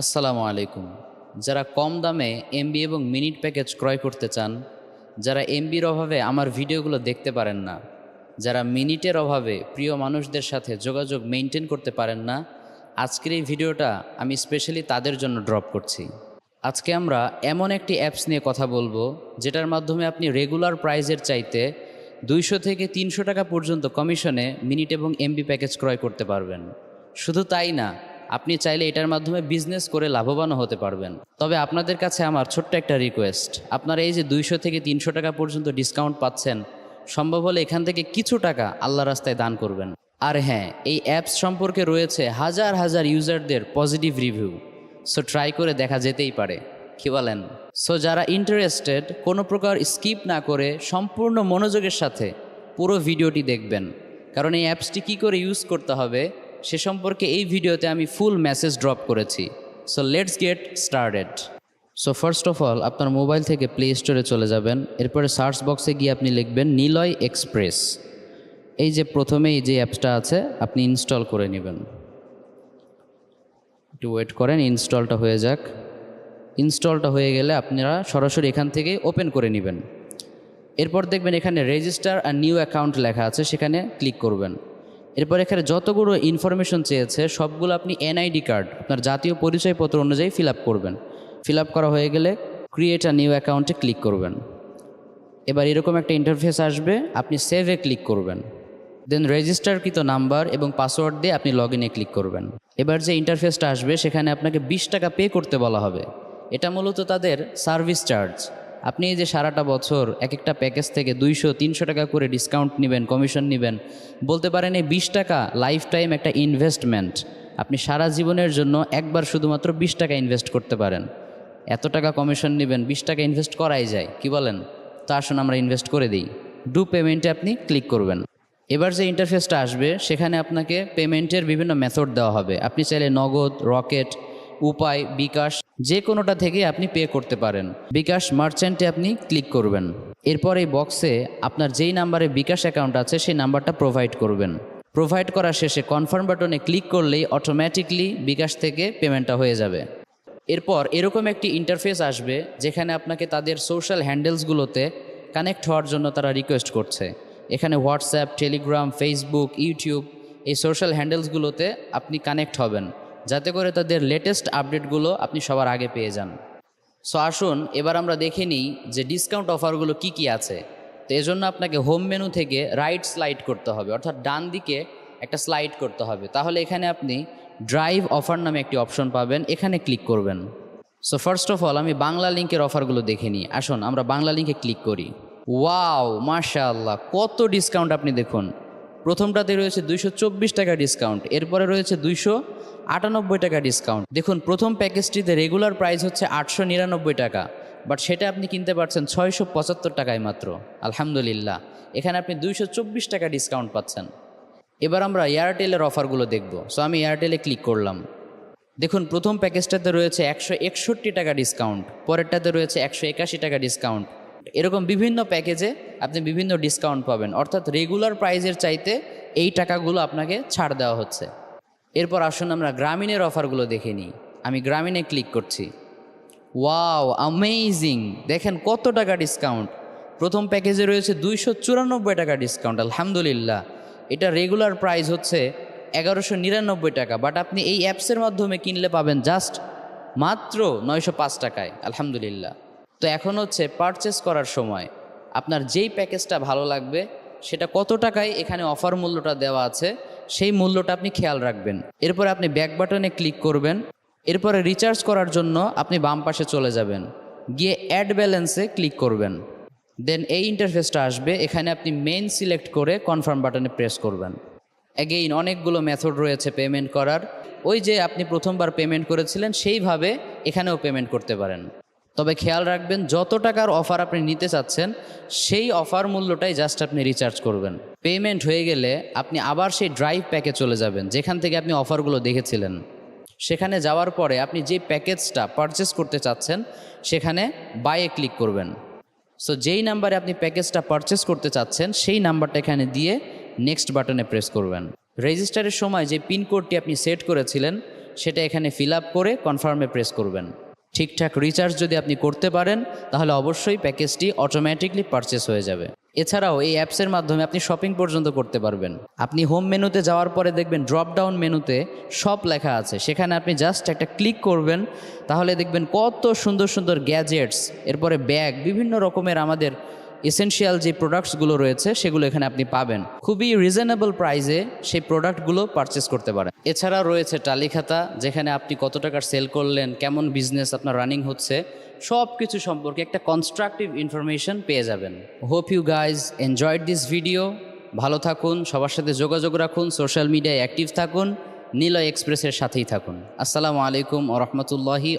আসসালামু আলাইকুম। যারা কম দামে এমবি এবং মিনিট প্যাকেজ ক্রয় করতে চান, যারা এমবির অভাবে আমার ভিডিওগুলো দেখতে পারেন না, যারা মিনিটের অভাবে প্রিয় মানুষদের সাথে যোগাযোগ মেনটেন করতে পারেন না, আজকের এই ভিডিওটা আমি স্পেশালি তাদের জন্য ড্রপ করছি। আজকে আমরা এমন একটি অ্যাপস নিয়ে কথা বলব, যেটার মাধ্যমে আপনি রেগুলার প্রাইজের চাইতে দুইশো থেকে তিনশো টাকা পর্যন্ত কমিশনে মিনিট এবং এমবি প্যাকেজ ক্রয় করতে পারবেন। শুধু তাই না আপনি চাইলে এটার মাধ্যমে বিজনেস করে লাভবানও হতে পারবেন। তবে আপনাদের কাছে আমার ছোট্ট একটা রিকোয়েস্ট আপনারা এই যে দুইশো থেকে তিনশো টাকা পর্যন্ত ডিসকাউন্ট পাচ্ছেন, সম্ভব হলে এখান থেকে কিছু টাকা আল্লাহ রাস্তায় দান করবেন। আর হ্যাঁ এই অ্যাপস সম্পর্কে রয়েছে হাজার হাজার ইউজারদের পজিটিভ রিভিউ সো ট্রাই করে দেখা যেতেই পারে। কি বলেন? সো যারা ইন্টারেস্টেড কোনো প্রকার স্কিপ না করে সম্পূর্ণ মনোযোগের সাথে পুরো ভিডিওটি দেখবেন। কারণ এই অ্যাপসটি কী করে ইউজ করতে হবে? সে সম্পর্কে এই ভিডিওতে আমি ফুল মেসেজ ড্রপ করেছি। So let's get started so first of all আপনার মোবাইল থেকে প্লে স্টোরে চলে যাবেন। এরপরে সার্চ বক্সে গিয়ে আপনি লিখবেন নিলয় এক্সপ্রেস এই যে প্রথমেই যে অ্যাপসটা আছে, আপনি ইনস্টল করে নেবেন। একটু ওয়েট করেন ইনস্টলটা হয়ে যাক। ইনস্টলটা হয়ে গেলে আপনারা সরাসরি এখান থেকে ওপেন করে নেবেন। এরপর দেখবেন এখানে রেজিস্টার আর নিউ অ্যাকাউন্ট লেখা আছে, সেখানে ক্লিক করবেন। এরপর এখানে যতগুলো ইনফরমেশন চেয়েছে, সবগুলো আপনি এনআইডি কার্ড আপনার জাতীয় পরিচয়পত্র অনুযায়ী ফিল করবেন। ফিল করা হয়ে গেলে ক্রিয়েট আ নিউ অ্যাকাউন্টে ক্লিক করবেন। এবার এরকম একটা ইন্টারফেস আসবে, আপনি সেভে ক্লিক করবেন। দেন রেজিস্টারকৃত নাম্বার এবং পাসওয়ার্ড দিয়ে আপনি লগ ইনে ক্লিক করবেন। এবার যে ইন্টারফেসটা আসবে, সেখানে আপনাকে বিশ টাকা পে করতে বলা হবে। এটা মূলত তাদের সার্ভিস চার্জ আপনি যে সারাটা বছর এক একটা প্যাকেজ থেকে দুইশো, তিনশো টাকা করে ডিসকাউন্ট নেবেন কমিশন নেবেন, বলতে পারেন এই বিশ টাকা লাইফ টাইম একটা ইনভেস্টমেন্ট আপনি সারা জীবনের জন্য একবার শুধুমাত্র বিশ টাকা ইনভেস্ট করতে পারেন। এত টাকা কমিশন নেবেন, বিশ টাকা ইনভেস্ট করাই যায়, কি বলেন? তো আসুন আমরা ইনভেস্ট করে দিই। ডু পেমেন্টে আপনি ক্লিক করবেন। এবার যে ইন্টারফেসটা আসবে, সেখানে আপনাকে পেমেন্টের বিভিন্ন মেথড দেওয়া হবে। আপনি চাইলে নগদ রকেট উপায়, বিকাশ, যে কোনোটা থেকে আপনি পে করতে পারেন। বিকাশ মার্চেন্টে আপনি ক্লিক করবেন। এরপর এই বক্সে আপনার যেই নাম্বারে বিকাশ অ্যাকাউন্ট আছে, সেই নাম্বারটা প্রোভাইড করবেন। প্রোভাইড করা শেষে কনফার্ম বাটনে ক্লিক করলেই অটোমেটিকলি বিকাশ থেকে পেমেন্টটা হয়ে যাবে। এরপর এরকম একটি ইন্টারফেস আসবে, যেখানে আপনাকে তাদের সোশ্যাল হ্যান্ডেলসগুলোতে কানেক্ট হওয়ার জন্য তারা রিকোয়েস্ট করছে। এখানে হোয়াটসঅ্যাপ টেলিগ্রাম ফেসবুক ইউটিউব এই সোশ্যাল হ্যান্ডেলসগুলোতে আপনি কানেক্ট হবেন। যাতে করে তাদের লেটেস্ট আপডেটগুলো আপনি সবার আগে পেয়ে যান। সো আসুন, এবার আমরা দেখে নিই যে ডিসকাউন্ট অফারগুলো কি কি আছে। তো এজন্য আপনাকে হোম মেনু থেকে রাইট স্লাইড করতে হবে, অর্থাৎ ডান দিকে একটা স্লাইড করতে হবে। তাহলে এখানে আপনি ড্রাইভ অফার নামে একটি অপশন পাবেন, এখানে ক্লিক করবেন। সো ফার্স্ট অফ অল আমি বাংলা লিঙ্কের অফারগুলো দেখে নিই। আসুন, আমরা বাংলা লিঙ্কে ক্লিক করি। ওয়াও মাশাআল্লাহ, কত ডিসকাউন্ট আপনি দেখুন। প্রথমটাতে রয়েছে দুইশো চব্বিশ টাকা ডিসকাউন্ট এরপরে রয়েছে দুইশো আটানব্বই টাকা ডিসকাউন্ট দেখুন, প্রথম প্যাকেজটিতে রেগুলার প্রাইস হচ্ছে আটশো নিরানব্বই টাকা বাট সেটা আপনি কিনতে পারছেন ছয়শো পঁচাত্তর টাকায় মাত্র, আলহামদুলিল্লাহ। এখানে আপনি দুইশো চব্বিশ টাকা ডিসকাউন্ট পাচ্ছেন। এবার আমরা এয়ারটেলের অফারগুলো দেখব। সো আমি এয়ারটেলে ক্লিক করলাম। দেখুন, প্রথম প্যাকেজটাতে রয়েছে একশো একষট্টি টাকা ডিসকাউন্ট পরেরটাতে রয়েছে একশো একাশি টাকা ডিসকাউন্ট এরকম বিভিন্ন প্যাকেজে আপনি বিভিন্ন ডিসকাউন্ট পাবেন। অর্থাৎ রেগুলার প্রাইজের চাইতে এই টাকাগুলো আপনাকে ছাড় দেওয়া হচ্ছে। এরপর আসুন আমরা গ্রামীণের অফারগুলো দেখে নিই। আমি গ্রামীণে ক্লিক করছি। ওয়াও অ্যামেজিং দেখেন কত টাকা ডিসকাউন্ট প্রথম প্যাকেজে রয়েছে দুইশো চুরানব্বই টাকা ডিসকাউন্ট আলহামদুলিল্লাহ। এটা রেগুলার প্রাইস হচ্ছে এগারোশো নিরানব্বই টাকা বাট আপনি এই অ্যাপসের মাধ্যমে কিনলে পাবেন জাস্ট মাত্র নয়শো পাঁচ টাকায়, আলহামদুলিল্লাহ। তো এখন হচ্ছে পারচেস করার সময় আপনার যেই প্যাকেজটা ভালো লাগবে, সেটা কত টাকায় এখানে অফার মূল্যটা দেওয়া আছে, সেই মূল্যটা আপনি খেয়াল রাখবেন। এরপরে আপনি ব্যাক বাটনে ক্লিক করবেন। এরপরে রিচার্জ করার জন্য আপনি বাম পাশে চলে যাবেন। গিয়ে অ্যাড ব্যালেন্সে ক্লিক করবেন। দেন এই ইন্টারফেসটা আসবে। এখানে আপনি মেইন সিলেক্ট করে কনফার্ম বাটনে প্রেস করবেন। অ্যাগেইন অনেকগুলো মেথড রয়েছে পেমেন্ট করার। ওই যে আপনি প্রথমবার পেমেন্ট করেছিলেন, সেইভাবে এখানেও পেমেন্ট করতে পারেন। তবে খেয়াল রাখবেন, যত টাকার অফার আপনি নিতে চাচ্ছেন, সেই অফার মূল্যটাই জাস্ট আপনি রিচার্জ করবেন। পেমেন্ট হয়ে গেলে আপনি আবার সেই ড্রাইভ প্যাকে চলে যাবেন, যেখান থেকে আপনি অফারগুলো দেখেছিলেন। সেখানে যাওয়ার পরে আপনি যে প্যাকেজটা পারচেস করতে চাচ্ছেন, সেখানে বাইয়ে ক্লিক করবেন। সো যেই নাম্বারে আপনি প্যাকেজটা পারচেস করতে চাচ্ছেন, সেই নাম্বারটা এখানে দিয়ে নেক্সট বাটনে প্রেস করবেন। রেজিস্টারের সময় যে পিনকোডটি আপনি সেট করেছিলেন, সেটা এখানে ফিল আপ করে কনফার্মে প্রেস করবেন। ঠিকঠাক রিচার্জ যদি আপনি করতে পারেন, তাহলে অবশ্যই প্যাকেজটি অটোমেটিকলি পারচেস হয়ে যাবে। এছাড়াও এই অ্যাপসের মাধ্যমে আপনি শপিং পর্যন্ত করতে পারবেন। আপনি হোম মেনুতে যাওয়ার পরে দেখবেন ড্রপ ডাউন মেনুতে সব লেখা আছে। সেখানে আপনি জাস্ট একটা ক্লিক করবেন, তাহলে দেখবেন কত সুন্দর সুন্দর গ্যাজেটস এরপরে ব্যাগ বিভিন্ন রকমের আমাদের এসেনশিয়াল যে প্রোডাক্টসগুলো রয়েছে, সেগুলো এখানে আপনি পাবেন। খুবই রিজনেবল প্রাইসে সেই প্রোডাক্টগুলো পারচেস করতে পারেন। এছাড়া রয়েছে টালিখাতা, যেখানে আপনি কত টাকার সেল করলেন, কেমন বিজনেস আপনার রানিং হচ্ছে সব কিছু সম্পর্কে একটা কনস্ট্রাকটিভ ইনফরমেশন পেয়ে যাবেন। Hope you guys enjoyed this video ভালো থাকুন, সবার সাথে যোগাযোগ রাখুন সোশ্যাল মিডিয়ায় অ্যাক্টিভ থাকুন নীলয় এক্সপ্রেসের সাথেই থাকুন। আসসালামু আলাইকুম ও রহমতুল্লাহি